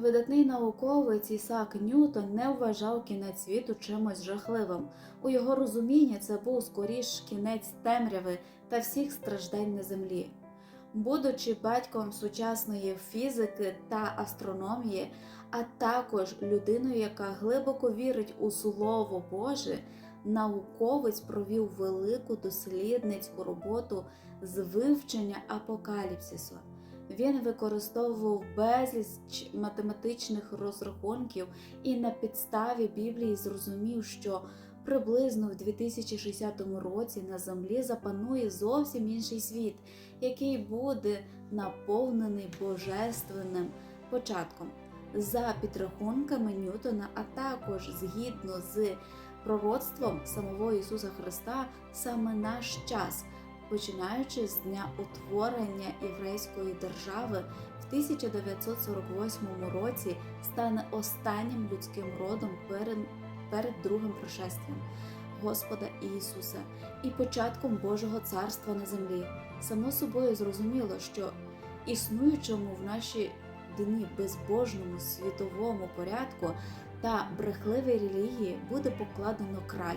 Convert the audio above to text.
Видатний науковець Ісаак Ньютон не вважав кінець світу чимось жахливим. У його розумінні це був скоріш кінець темряви та всіх страждань на землі. Будучи батьком сучасної фізики та астрономії, а також людиною, яка глибоко вірить у Слово Боже, науковець провів велику дослідницьку роботу з вивчення апокаліпсису. Він використовував безліч математичних розрахунків і на підставі Біблії зрозумів, що приблизно в 2060 році на землі запанує зовсім інший світ, який буде наповнений божественним початком. За підрахунками Ньютона, а також згідно з пророцтвом самого Ісуса Христа, саме наш час починаючи з дня утворення єврейської держави в 1948 році, стане останнім людським родом перед, перед другим пришестям Господа Ісуса і початком Божого царства на землі. Само собою зрозуміло, що існуючому в наші дні безбожному світовому порядку та брехливій релігії буде покладено край.